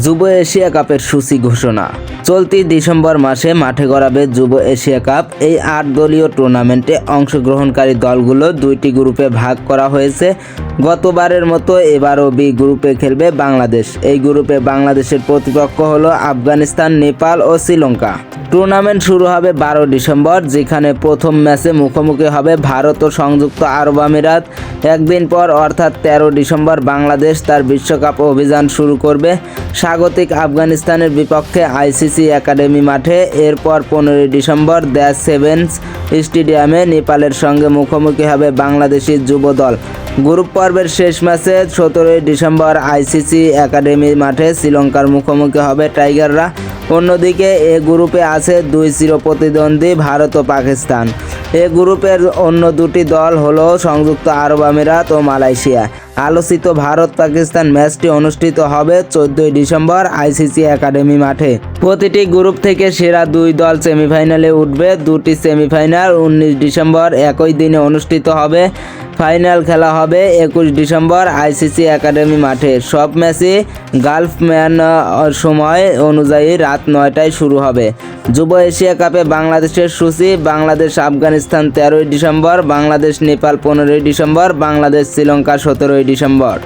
যুব এশিয়া কাপের সূচি ঘোষণা। চলতি ডিসেম্বর মাসে মাঠে গড়াবে যুব এশিয়া কাপ। এই আট দলীয় টুর্নামেন্টে অংশগ্রহণকারী দলগুলো দুইটি গ্রুপে ভাগ করা হয়েছে। গতবারের মতো এবারও বি গ্রুপে খেলবে বাংলাদেশ। এই গ্রুপে বাংলাদেশের প্রতিপক্ষ হলো আফগানিস্তান, নেপাল ও শ্রীলঙ্কা। টুর্নামেন্ট শুরু হবে বারো ডিসেম্বর, যেখানে প্রথম ম্যাচে মুখোমুখি হবে ভারত ও সংযুক্ত আরব আমিরাত। একদিন পর, অর্থাৎ তেরো ডিসেম্বর, বাংলাদেশ তার বিশ্বকাপ অভিযান শুরু করবে। স্বাগতিক আফগানিস্তানের বিপক্ষে আইসিসি একাডেমি মাঠে, এরপর পনেরোই ডিসেম্বর দ্য সেভেন্স স্টেডিয়ামে নেপালের সঙ্গে মুখোমুখি হবে বাংলাদেশি যুব দল। গ্রুপ পর্বের শেষ ম্যাচে সতেরোই ডিসেম্বর আইসিসি একাডেমি মাঠে শ্রীলঙ্কার মুখোমুখি হবে টাইগাররা। অন্যদিকে, এ গ্রুপে আছে দুই চির প্রতিদ্বন্দ্বী ভারত ও পাকিস্তান। এ গ্রুপের অন্য দুটি দল হলো সংযুক্ত আরব আমিরাত ও মালয়েশিয়া। আলোচিত ভারত পাকিস্তান ম্যাচটি অনুষ্ঠিত হবে চোদ্দই ডিসেম্বর আইসিসি একাডেমি মাঠে। প্রতিটি গ্রুপ থেকে সেরা দুই দল সেমিফাইনালে উঠবে। দুটি সেমিফাইনাল উনিশ ডিসেম্বর একই দিনে অনুষ্ঠিত হবে। ফাইনাল খেলা হবে একুশ ডিসেম্বর আইসিসি একাডেমি মাঠে। সব ম্যাচই গালফ ম্যান সময় অনুযায়ী রাত নয়টায় শুরু হবে। যুব এশিয়া কাপে বাংলাদেশের সূচি বাংলাদেশ আফগানিস্তান তেরোই ডিসেম্বর বাংলাদেশ নেপাল পনেরোই ডিসেম্বর বাংলাদেশ শ্রীলঙ্কা সতেরোই ডিসেম্বর।